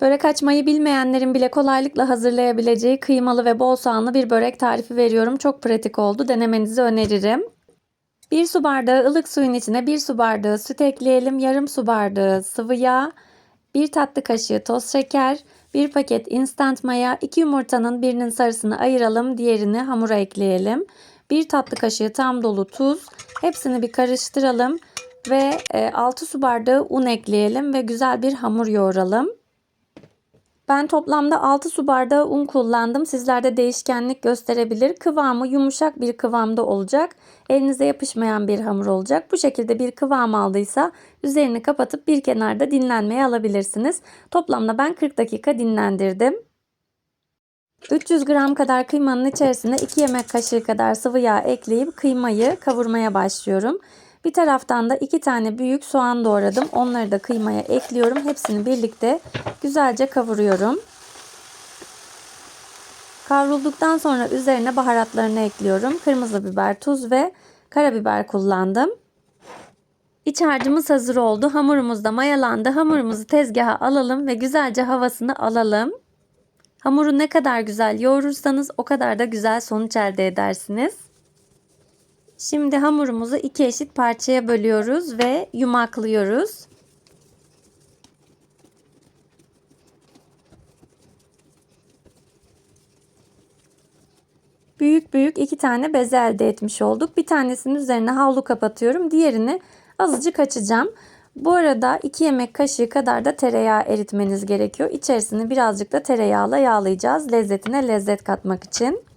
Börek açmayı bilmeyenlerin bile kolaylıkla hazırlayabileceği kıymalı ve bol soğanlı bir börek tarifi veriyorum. Çok pratik oldu. Denemenizi öneririm. 1 su bardağı ılık suyun içine 1 su bardağı süt ekleyelim. Yarım su bardağı sıvı yağ, 1 tatlı kaşığı toz şeker, 1 paket instant maya, 2 yumurtanın birinin sarısını ayıralım, diğerini hamura ekleyelim. 1 tatlı kaşığı tam dolu tuz. Hepsini bir karıştıralım ve 6 su bardağı un ekleyelim ve güzel bir hamur yoğuralım. Ben toplamda 6 su bardağı un kullandım. Sizlerde değişkenlik gösterebilir. Kıvamı yumuşak bir kıvamda olacak. Elinize yapışmayan bir hamur olacak. Bu şekilde bir kıvam aldıysa üzerini kapatıp bir kenarda dinlenmeye alabilirsiniz. Toplamda ben 40 dakika dinlendirdim. 300 gram kadar kıymanın içerisine 2 yemek kaşığı kadar sıvı yağ ekleyip kıymayı kavurmaya başlıyorum. Bir taraftan da iki tane büyük soğan doğradım. Onları da kıymaya ekliyorum. Hepsini birlikte güzelce kavuruyorum. Kavrulduktan sonra üzerine baharatlarını ekliyorum. Kırmızı biber, tuz ve karabiber kullandım. İç harcımız hazır oldu. Hamurumuz da mayalandı. Hamurumuzu tezgaha alalım ve güzelce havasını alalım. Hamuru ne kadar güzel yoğurursanız o kadar da güzel sonuç elde edersiniz. Şimdi hamurumuzu iki eşit parçaya bölüyoruz ve yumaklıyoruz. Büyük büyük iki tane bez elde etmiş olduk. Bir tanesinin üzerine havlu kapatıyorum. Diğerini azıcık açacağım. Bu arada 2 yemek kaşığı kadar da tereyağı eritmeniz gerekiyor. İçerisini birazcık da tereyağla yağlayacağız. Lezzetine lezzet katmak için.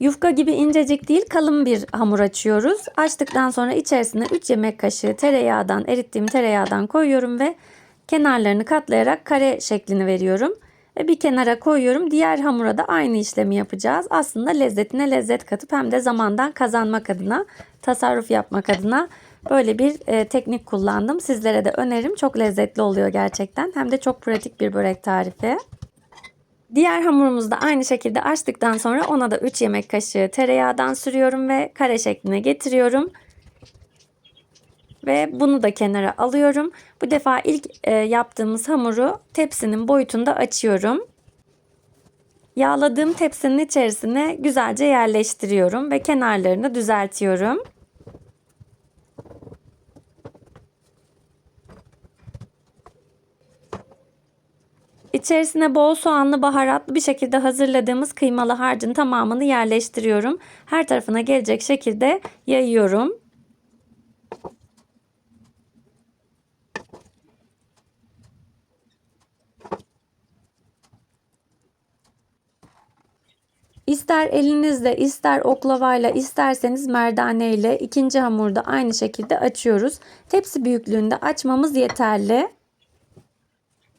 Yufka gibi incecik değil kalın bir hamur açıyoruz. Açtıktan sonra içerisine 3 yemek kaşığı tereyağdan erittiğim tereyağdan koyuyorum ve kenarlarını katlayarak kare şeklini veriyorum. Ve bir kenara koyuyorum. Diğer hamura da aynı işlemi yapacağız. Aslında lezzetine lezzet katıp hem de zamandan kazanmak adına, tasarruf yapmak adına böyle bir e, teknik kullandım. Sizlere de öneririm. Çok lezzetli oluyor gerçekten. Hem de çok pratik bir börek tarifi. Diğer hamurumuzu da aynı şekilde açtıktan sonra ona da 3 yemek kaşığı tereyağdan sürüyorum ve kare şekline getiriyorum. Ve bunu da kenara alıyorum. Bu defa ilk e, yaptığımız hamuru tepsinin boyutunda açıyorum. Yağladığım tepsinin içerisine güzelce yerleştiriyorum ve kenarlarını düzeltiyorum. İçerisine bol soğanlı baharatlı bir şekilde hazırladığımız kıymalı harcın tamamını yerleştiriyorum. Her tarafına gelecek şekilde yayıyorum. İster elinizle, ister oklavayla, isterseniz merdane ile ikinci hamurda aynı şekilde açıyoruz. Tepsi büyüklüğünde açmamız yeterli.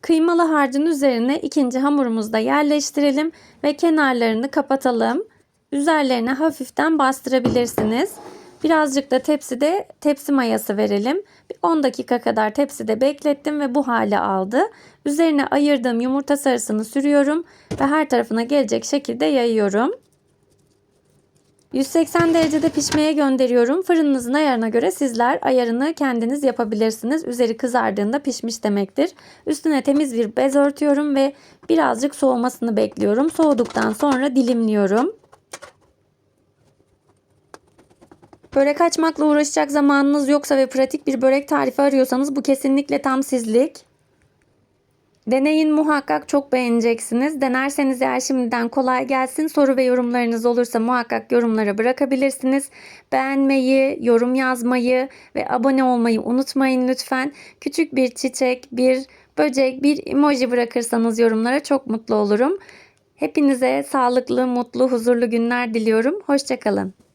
Kıymalı harcın üzerine ikinci hamurumuzu da yerleştirelim ve kenarlarını kapatalım. Üzerlerine hafiften bastırabilirsiniz. Birazcık da tepside tepsi mayası verelim. 10 dakika kadar tepside beklettim ve bu hale aldı. Üzerine ayırdığım yumurta sarısını sürüyorum ve her tarafına gelecek şekilde yayıyorum. 180 derecede pişmeye gönderiyorum. Fırınınızın ayarına göre sizler ayarını kendiniz yapabilirsiniz. Üzeri kızardığında pişmiş demektir. Üstüne temiz bir bez örtüyorum ve birazcık soğumasını bekliyorum. Soğuduktan sonra dilimliyorum. Börek açmakla uğraşacak zamanınız yoksa ve pratik bir börek tarifi arıyorsanız bu kesinlikle tam sizlik. Deneyin muhakkak çok beğeneceksiniz. Denerseniz eğer şimdiden kolay gelsin. Soru ve yorumlarınız olursa muhakkak yorumlara bırakabilirsiniz. Beğenmeyi, yorum yazmayı ve abone olmayı unutmayın lütfen. Küçük bir çiçek, bir böcek, bir emoji bırakırsanız yorumlara çok mutlu olurum. Hepinize sağlıklı, mutlu, huzurlu günler diliyorum. Hoşçakalın.